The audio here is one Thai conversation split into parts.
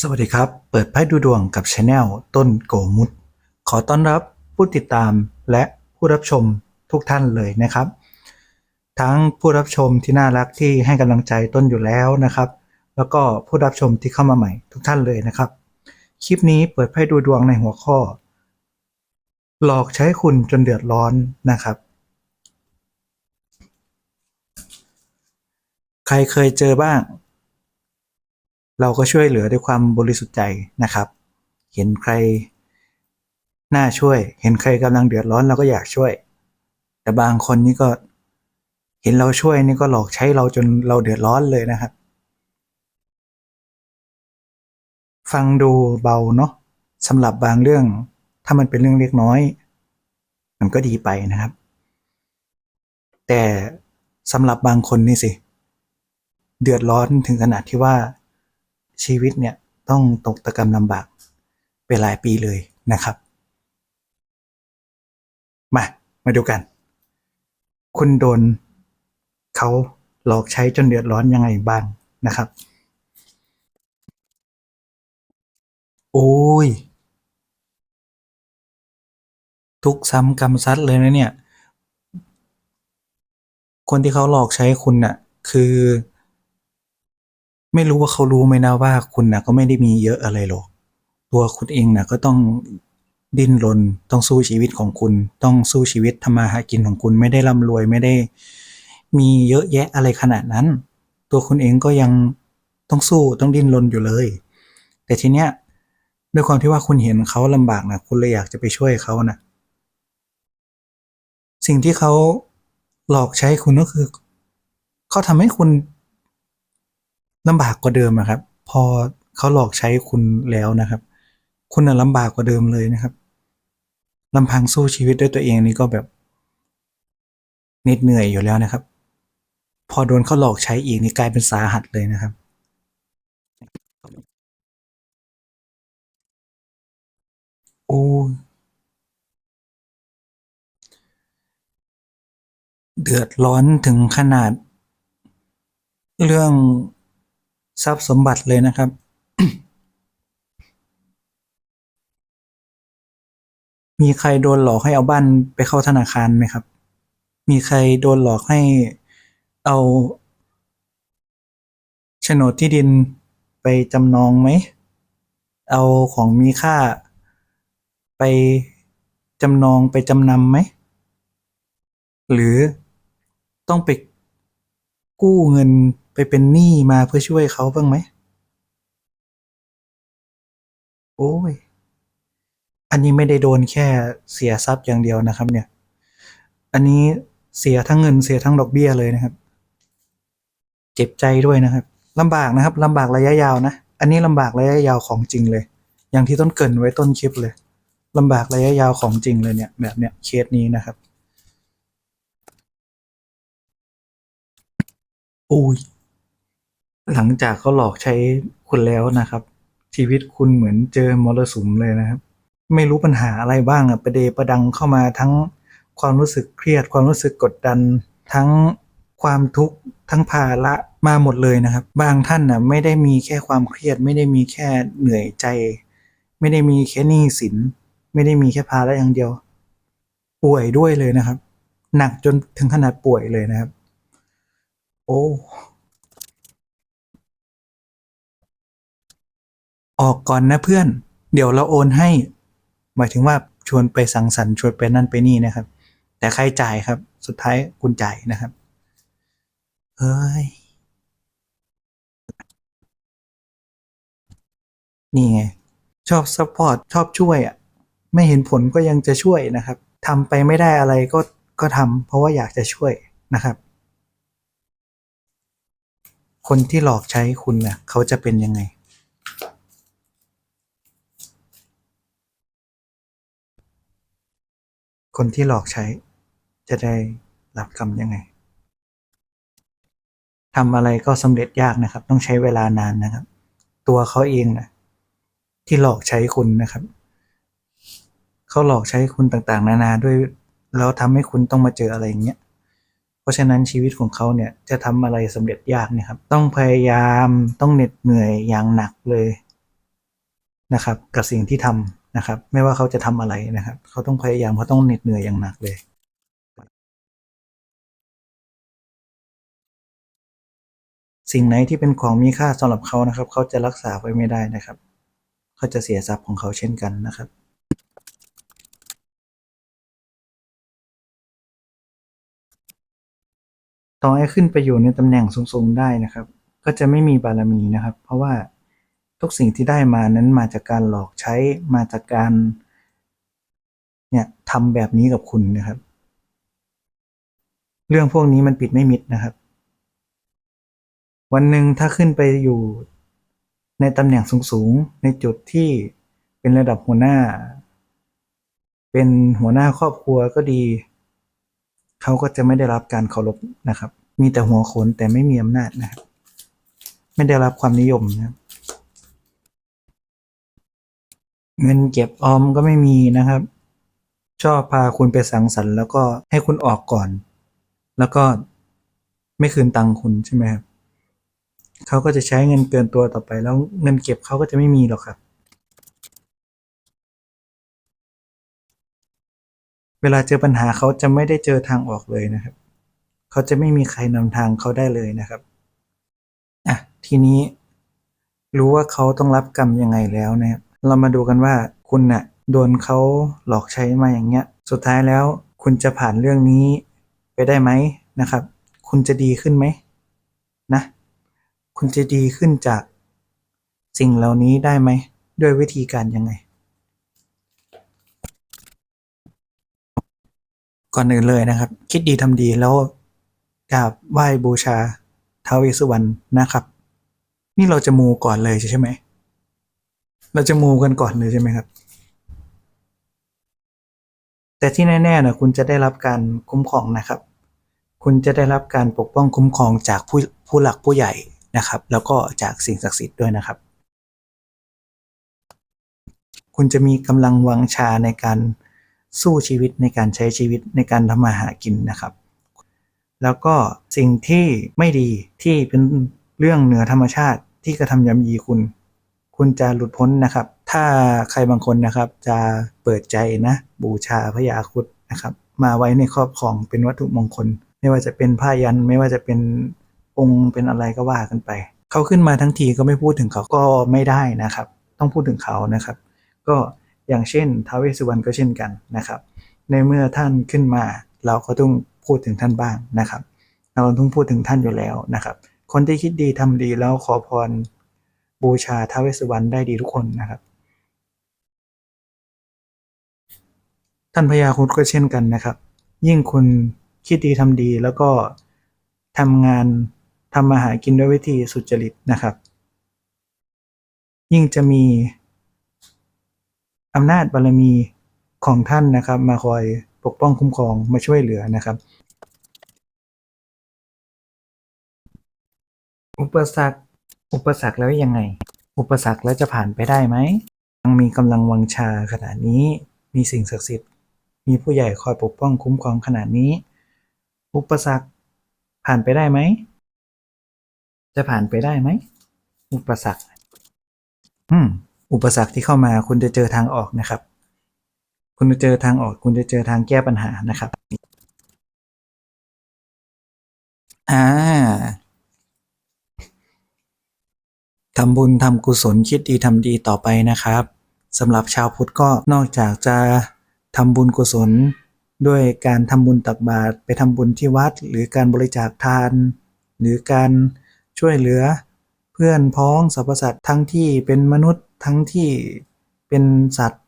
สวัสดีครับ เปิดไพ่ดูดวงกับช anel ต้นโกมุตขอต้อนรับผู้ติดตามและผู้รับชมทุกท่านเลยนะครับ ทั้งผู้รับชมที่น่ารักที่ให้กำลังใจต้นอยู่แล้วนะครับ แล้วก็ผู้รับชมที่เข้ามาใหม่ทุกท่านเลยนะครับ คลิปนี้เปิดไพ่ดูดวงในหัวข้อ หลอกใช้คุณจนเดือดร้อนนะครับ ใครเคยเจอบ้าง เราก็ช่วยเหลือด้วยความบริสุทธิ์ใจนะครับ เห็นใครน่าช่วย เห็นใครกำลังเดือดร้อนเราก็อยากช่วย แต่บางคนนี่ก็เห็นเราช่วยนี่ก็หลอกใช้เราจนเราเดือดร้อนเลยนะครับ ฟังดูเบาเนาะสำหรับบางเรื่อง ถ้ามันเป็นเรื่องเล็กน้อย มันก็ดีไปนะครับ แต่สำหรับบางคนนี่สิ เดือดร้อนถึงขนาดที่ว่า ชีวิตเนี่ยต้องตกตะกรรมลำบากไปหลายปีเลยนะครับ มา มาดูกัน คุณโดนเขาหลอกใช้จนเดือดร้อนยังไงบ้างนะครับ โอ้ย ทุกซ้ำกรรมซัดเลยนะเนี่ย คนที่เขาหลอกใช้คุณน่ะ คือ ไม่รู้ว่าเขารู้ไหมนะว่าคุณน่ะก็ไม่ได้มีเยอะอะไรหรอก ตัวคุณเองน่ะก็ต้องดิ้นรนต้องสู้ชีวิตของคุณ ต้องสู้ชีวิตทำมาหากินของคุณไม่ได้ร่ำรวยไม่ได้ มีเยอะแยะอะไรขนาดนั้น ตัวคุณเองก็ยังต้องสู้ต้องดิ้นรนอยู่เลย แต่ทีเนี้ยด้วยความที่ว่าคุณเห็นเขาลำบากนะคุณเลยอยากจะไปช่วยเขานะสิ่งที่เขาหลอกใช้คุณก็คือเขาทำให้คุณ ลำบากกว่าเดิมอะครับ พอเขาหลอกใช้คุณแล้วนะครับ คุณน่ะลำบากกว่าเดิมเลยนะครับลำพังสู้ชีวิตด้วยตัวเองนี่ก็แบบเหน็ดเหนื่อยอยู่แล้วนะครับ พอโดนเขาหลอกใช้อีกนี่กลายเป็นสาหัสเลยนะครับ โอ้เดือดร้อนถึงขนาด เรื่อง ทรัพย์สมบัติเลยนะครับ มีใครโดนหลอกให้เอาบ้านไปเข้าธนาคารไหมครับ มีใครโดนหลอกให้เอาโฉนดที่ดินไปจำนองไหม เอาของมีค่าไปจำนองไปจำนำไหม หรือต้องไปกู้เงิน ไปเป็นหนี้มาเพื่อช่วยเขาบ้างไหม โอ้ย อันนี้ไม่ได้โดนแค่เสียทรัพย์อย่างเดียวนะครับ เนี่ย อันนี้เสียทั้งเงินเสียทั้งดอกเบี้ยเลยนะครับ เจ็บใจด้วยนะครับลำบากนะครับลำบากระยะยาวนะ อันนี้ลำบากระยะยาวของจริงเลย อย่างที่ต้นเกินไว้ต้นคลิปเลยลำบากระยะยาวของจริงเลยเนี่ย แบบเนี้ยเคสนี้นะครับ อุ้ย หลังจากเขาหลอกใช้คุณแล้วนะครับ ชีวิตคุณเหมือนเจอมรสุมเลยนะครับ ไม่รู้ปัญหาอะไรบ้างอะประเดประดังเข้ามาทั้งความรู้สึกเครียด ความรู้สึกกดดัน ทั้งความทุกข์ทั้งภาระมาหมดเลยนะครับ บางท่านน่ะไม่ได้มีแค่ความเครียด ไม่ได้มีแค่เหนื่อยใจ ไม่ได้มีแค่หนี้สิน ไม่ได้มีแค่ภาระอย่างเดียว ป่วยด้วยเลยนะครับ หนักจนถึงขนาดป่วยเลยนะครับ โอ้ ออกก่อนนะเพื่อน เดี๋ยวเราโอนให้ หมายถึงว่าชวนไปสังสรรค์ชวนไปนั่นไปนี่นะครับ แต่ใครจ่ายครับ สุดท้ายคุณจ่ายนะครับเฮ้ยนี่ไง ชอบซัพพอร์ตชอบช่วยอะ ไม่เห็นผลก็ยังจะช่วยนะครับทำไปไม่ได้อะไรก็ก็ทำเพราะว่าอยากจะช่วยนะครับ คนที่หลอกใช้คุณน่ะเขาจะเป็นยังไง คนที่หลอกใช้ จะได้รับกรรมยังไงทำอะไรก็สำเร็จยากนะครับ ต้องใช้เวลานานนะครับ ตัวเขาเองนะที่หลอกใช้คุณนะครับเขาหลอกใช้คุณต่างๆ นานาด้วยแล้วทำให้คุณต้องมาเจออะไรอย่างเงี้ยเพราะฉะนั้นชีวิตของเขาเนี่ยจะทำอะไรสำเร็จยากนี่ยครับ ต้องพยายามต้องเหน็ดเหนื่อยอย่างหนักเลยนะครับ กับสิ่งที่ทำ นะครับ ไม่ว่าเขาจะทำอะไรนะครับ เขาต้องพยายามเขาต้องเหน็ดเหนื่อยอย่างหนักเลยสิ่งไหนที่เป็นของมีค่าสำหรับเขานะครับ เขาจะรักษาไว้ไม่ได้นะครับ เขาจะเสียทรัพย์ของเขาเช่นกันนะครับ ต่อให้ขึ้นไปอยู่ในตำแหน่งสูงๆได้นะครับ ก็จะไม่มีบารมีนะครับ เพราะว่า ทุกสิ่งที่ได้มานั้นมาจากการหลอกใช้มาจากการเนี่ยทำแบบนี้กับคุณนะครับ เรื่องพวกนี้มันปิดไม่มิดนะครับ วันหนึ่งถ้าขึ้นไปอยู่ในตำแหน่งสูงๆ ในจุดที่เป็นระดับหัวหน้า เป็นหัวหน้าครอบครัวก็ดี เขาก็จะไม่ได้รับการเคารพนะครับ มีแต่หัวโขนแต่ไม่มีอำนาจนะครับ ไม่ได้รับความนิยมนะครับ เงินเก็บออมก็ไม่มีนะครับ ชอบพาคุณไปสังสรรค์แล้วก็ให้คุณออกก่อน แล้วก็ไม่คืนตังค์คุณใช่ไหมครับเขาก็จะใช้เงินเกินตัวต่อไป แล้วเงินเก็บเขาก็จะไม่มีหรอกครับ เวลาเจอปัญหาเขาจะไม่ได้เจอทางออกเลยนะครับ เขาจะไม่มีใครนำทางเขาได้เลยนะครับอะทีนี้รู้ว่าเขาต้องรับกรรมยังไงแล้วนะครับ เรามาดูกันว่าคุณน่ะโดนเขาหลอกใช้มาอย่างเงี้ย สุดท้ายแล้วคุณจะผ่านเรื่องนี้ไปได้ไหมนะครับ คุณจะดีขึ้นไหมนะ คุณจะดีขึ้นจากสิ่งเหล่านี้ได้ไหม ด้วยวิธีการยังไง ก่อนอื่นเลยนะครับ คิดดีทำดีแล้วกราบไหว้บูชาท้าวเวสสุวรรณนะครับ นี่เราจะมูก่อนเลยใช่ไหม เราจะมูกันก่อนเลยใช่ไหมครับ แต่ที่แน่ๆนะคุณจะได้รับการคุ้มครองนะครับ คุณจะได้รับการปกป้องคุ้มครองจากผู้ผู้หลักผู้ใหญ่นะครับ แล้วก็จากสิ่งศักดิ์สิทธิ์ด้วยนะครับ คุณจะมีกำลังวังชาในการสู้ชีวิตในการใช้ชีวิตในการทำมาหากินนะครับ แล้วก็สิ่งที่ไม่ดีที่เป็นเรื่องเหนือธรรมชาติที่กระทำยำยีคุณ คุณจะหลุดพ้นนะครับ ถ้าใครบางคนนะครับจะเปิดใจนะ บูชาพระยาคุดนะครับ มาไว้ในครอบครองเป็นวัตถุมงคล ไม่ว่าจะเป็นผ้ายันไม่ว่าจะเป็นองค์เป็นอะไรก็ว่ากันไป เขาขึ้นมาทั้งทีก็ไม่พูดถึงเขาก็ไม่ได้นะครับ ต้องพูดถึงเขานะครับ ก็อย่างเช่นท้าวเวสสุวรรณก็เช่นกันนะครับ ในเมื่อท่านขึ้นมา เราก็ต้องพูดถึงท่านบ้างนะครับ เราต้องพูดถึงท่านอยู่แล้วนะครับ คนที่คิดดีทำดีแล้วขอพร บูชาท้าวเวสสุวรรณได้ดีทุกคนนะครับ ท่านพญาครุฑก็เช่นกันนะครับ ยิ่งคุณคิดดีทำดีแล้วก็ทำงานทำมาหากินด้วยวิธีสุจริตนะครับ ยิ่งจะมีอำนาจบารมีของท่านนะครับ มาคอยปกป้องคุ้มครองมาช่วยเหลือนะครับ อุปสรรค อุปสรรคแล้วยังไง อุปสรรคแล้วจะผ่านไปได้ไหมยังมีกำลังวังชาขนาดนี้ มีสิ่งศักดิ์สิทธิ์ มีผู้ใหญ่คอยปกป้องคุ้มครองขนาดนี้ อุปสรรคผ่านไปได้ไหม จะผ่านไปได้ไหม อุปสรรค อืม อุปสรรคที่เข้ามาคุณจะเจอทางออกนะครับ คุณจะเจอทางออก คุณจะเจอทางแก้ปัญหานะครับ อ่า ทำบุญทำกุศลคิดดีทำดีต่อไปนะครับสำหรับชาวพุทธก็นอกจากจะทำบุญกุศล ด้วยการทำบุญตักบาตรไปทำบุญที่วัด หรือการบริจาคทาน หรือการช่วยเหลือ เพื่อนพ้องสรรพสัตว์ทั้งที่เป็นมนุษย์ทั้งที่เป็นสัตว์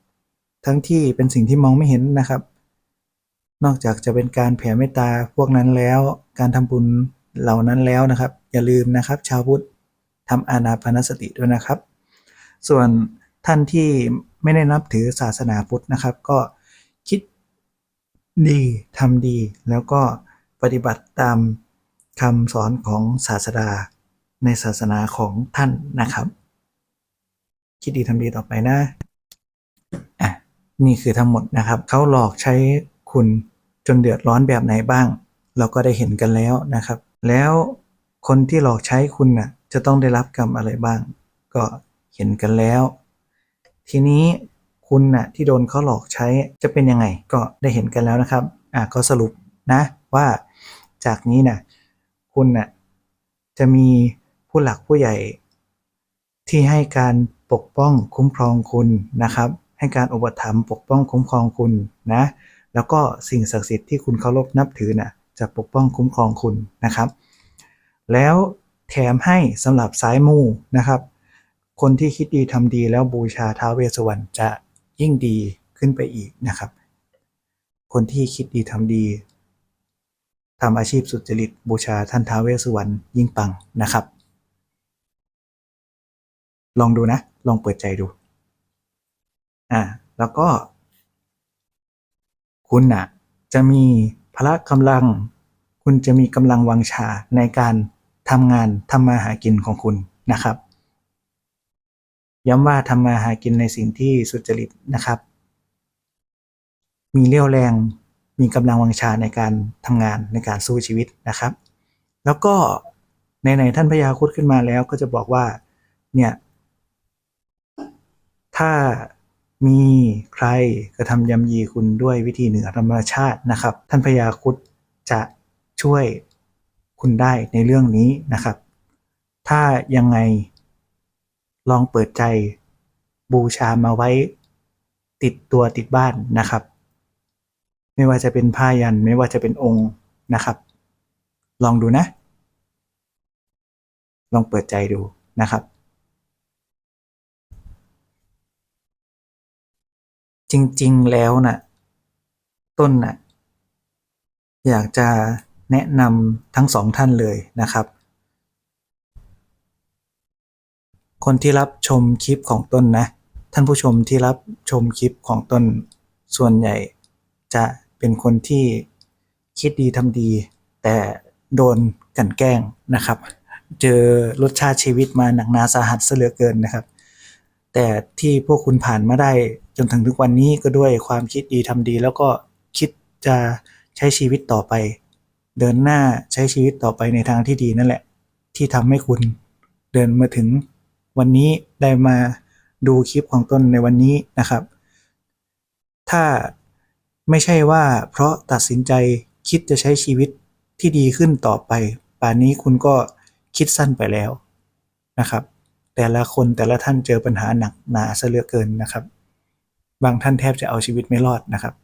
ทั้งที่เป็นสิ่งที่มองไม่เห็นนะครับ นอกจากจะเป็นการแผ่เมตตาพวกนั้นแล้ว การทำบุญเหล่านั้นแล้วนะครับ อย่าลืมนะครับ ชาวพุทธ ทำอานาปานสติด้วยนะครับ ส่วนท่านที่ไม่ได้นับถือศาสนาพุทธนะครับ ก็คิดดีทำดี แล้วก็ปฏิบัติตามคำสอนของศาสดาในศาสนาของท่านนะครับ คิดดีทำดีต่อไปนะอะนี่คือทั้งหมดนะครับเขาหลอกใช้คุณจนเดือดร้อนแบบไหนบ้าง เราก็ได้เห็นกันแล้วนะครับ แล้วคนที่หลอกใช้คุณน่ะ จะต้องได้รับกรรมอะไรบ้าง ก็เห็นกันแล้ว ทีนี้คุณน่ะที่โดนเขาหลอกใช้จะเป็นยังไง ก็ได้เห็นกันแล้วนะครับอะก็สรุปนะว่าจากนี้นะคุณน่ะจะมีผู้หลักผู้ใหญ่ ที่ให้การปกป้องคุ้มครองคุณนะครับ ให้การอุปถัมภ์ปกป้องคุ้มครองคุณนะ แล้วก็สิ่งศักดิ์สิทธิ์ที่คุณเคารพนับถือน่ะจะปกป้องคุ้มครองคุณนะครับ แล้ว แถมให้สำหรับสายมูนะครับ คนที่คิดดีทำดีแล้วบูชาท้าวเวสสวรรณจะยิ่งดีขึ้นไปอีกนะครับ คนที่คิดดีทำดีทำอาชีพสุจริตบูชาท่านท้าวเวสสุวรรณยิ่งปังนะครับ ลองดูนะ ลองเปิดใจดู อ่า แล้วก็ คุณน่ะ จะมีพละกำลัง คุณจะมีกำลังวังชาในการ ทำงานทำมาหากินของคุณนะครับ ย้ำว่าทำมาหากินในสิ่งที่สุจริตนะครับ มีเรี่ยวแรง มีกำลังวังชาในการทำงานในการสู้ชีวิตนะครับ แล้วก็ในในท่านพญาคุดขึ้นมาแล้วก็จะบอกว่าเนี่ยถ้ามีใครกระทำยำยีคุณด้วยวิธีเหนือธรรมชาตินะครับ ท่านพญาคุดจะช่วย คุณได้ในเรื่องนี้นะครับ ถ้ายังไงลองเปิดใจบูชามาไว้ติดตัวติดบ้านนะครับ ไม่ว่าจะเป็นผ้ายันไม่ว่าจะเป็นองค์นะครับ ลองดูนะ ลองเปิดใจดูนะครับ จริงๆแล้วน่ะ ต้นน่ะ อยากจะ แนะนำทั้งสองท่านเลยนะครับ คนที่รับชมคลิปของต้นนะ ท่านผู้ชมที่รับชมคลิปของต้นส่วนใหญ่ จะเป็นคนที่คิดดีทำดี แต่โดนกันแกล้งนะครับ เจอรสชาติชีวิตมาหนักหนาสาหัสเหลือเกินนะครับ แต่ที่พวกคุณผ่านมาได้จนถึงทุกวันนี้ก็ด้วยความคิดดีทำดี แล้วก็คิดจะใช้ชีวิตต่อไป เดินหน้าใช้ชีวิตต่อไปในทางที่ดีนั่นแหละ ที่ทำให้คุณเดินมาถึงวันนี้ได้มาดูคลิปของต้นในวันนี้นะครับ ถ้าไม่ใช่ว่าเพราะตัดสินใจคิดจะใช้ชีวิตที่ดีขึ้นต่อไป ป่านนี้คุณก็คิดสั้นไปแล้วนะครับ แต่ละคนแต่ละท่านเจอปัญหาหนักหนาซะเหลือเกินนะครับ บางท่านแทบจะเอาชีวิตไม่รอดนะครับ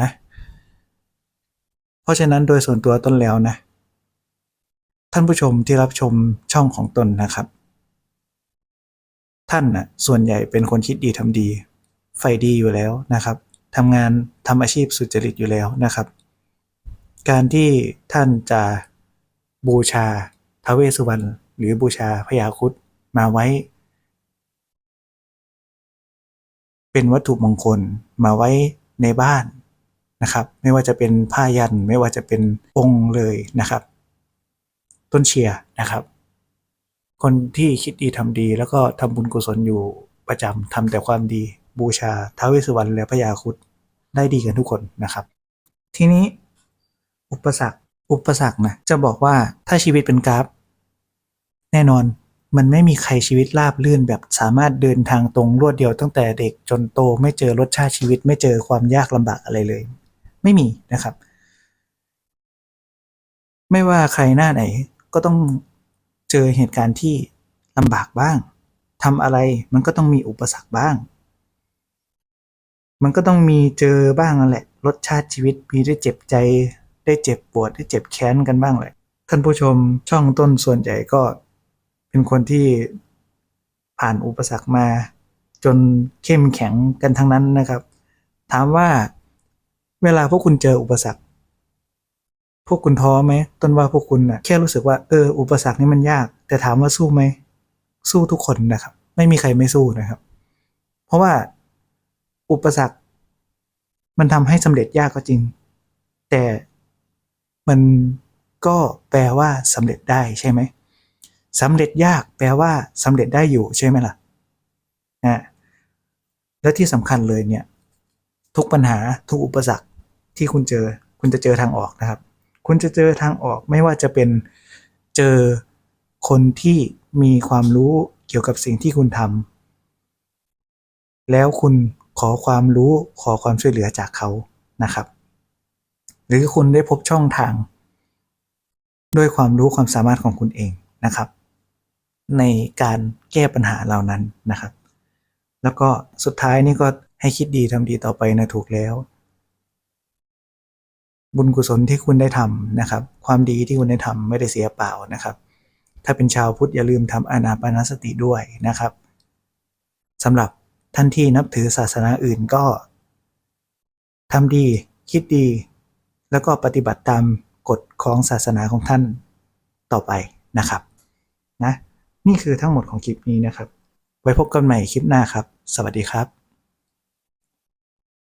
นะ เพราะฉะนั้นโดยส่วนตัวต้นแล้วนะ ท่านผู้ชมที่รับชมช่องของตนนะครับ ท่านนะ่ะส่วนใหญ่เป็นคนคิดดีทำดี ไฟดีอยู่แล้วนะครับทำงานทำอาชีพสุจริตอยู่แล้วนะครับ การที่ท่านจะบูชาทาวเวสสุวรรณหรือบูชาพญาครุดมาไว้ เป็นวัตถุมงคลมาไว้ในบ้าน นะครับไม่ว่าจะเป็นผ้ายันไม่ว่าจะเป็นองค์เลยนะครับ ต้นเชียร์นะครับ คนที่คิดดีทำดี แล้วก็ทำบุญกุศลอยู่ประจำทำแต่ความดีบูชาท้าวเวสสุวรรณและพญาคุดได้ดีกันทุกคนนะครับ ทีนี้อุปสรรคอุปสรรคนะจะบอกว่าถ้าชีวิตเป็นกราฟ แน่นอนมันไม่มีใครชีวิตราบลื่นแบบสามารถเดินทางตรงรวดเดียวตั้งแต่เด็กจนโตไม่เจอรสชาติชีวิตไม่เจอความยากลำบากอะไรเลย ไม่มีนะครับ ไม่ว่าใครหน้าไหนก็ต้องเจอเหตุการณ์ที่ลำบากบ้างทำอะไรมันก็ต้องมีอุปสรรคบ้าง มันก็ต้องมีเจอบ้างนั่นแหละ รสชาติชีวิตมีได้เจ็บใจได้เจ็บปวดได้เจ็บแค้นกันบ้างแหละ ท่านผู้ชมช่องต้นส่วนใหญ่ก็เป็นคนที่ผ่านอุปสรรคมา จนเข้มแข็งกันทั้งนั้นนะครับ ถามว่า เวลาพวกคุณเจออุปสรรค พวกคุณท้อไหมต้นว่าพวกคุณนะแค่รู้สึกว่าเอออุปสรรคนี่มันยาก แต่ถามว่าสู้ไหมสู้ทุกคนนะครับ ไม่มีใครไม่สู้นะครับ เพราะว่าอุปสรรค มันทำให้สำเร็จยากก็จริง แต่มันก็แปลว่าสำเร็จได้ใช่ไหมสำเร็จยากแปลว่าสำเร็จได้อยู่ใช่ไหมล่ะนะและที่สำคัญเลยเนี่ย ทุกปัญหาทุกอุปสรรค ที่คุณเจอ คุณจะเจอทางออกนะครับ คุณจะเจอทางออกไม่ว่าจะเป็นเจอคนที่มีความรู้เกี่ยวกับสิ่งที่คุณทแล้วคุณขอความรู้ขอความช่วยเหลือจากเขานะครับ หรือคุณได้พบช่องทาง ด้วยความรู้ความสามารถของคุณเองนะครับ ในการแก้ปัญหาเหล่านั้นนะครับ แล้วก็สุดท้ายนี่ก็ให้คิดดีทำดีต่อไปนะถูกแล้ว บุญกุศลที่คุณได้ทำนะครับ ความดีที่คุณได้ทำไม่ได้เสียเปล่านะครับ ถ้าเป็นชาวพุทธอย่าลืมทำอานาปานสติด้วยนะครับสำหรับท่านที่นับถือศาสนาอื่นก็ทำดีคิดดี แล้วก็ปฏิบัติตามกฎของศาสนาของท่านต่อไปนะครับนะนี่คือทั้งหมดของคลิปนี้นะครับ ไว้พบกันใหม่คลิปหน้าครับ สวัสดีครับ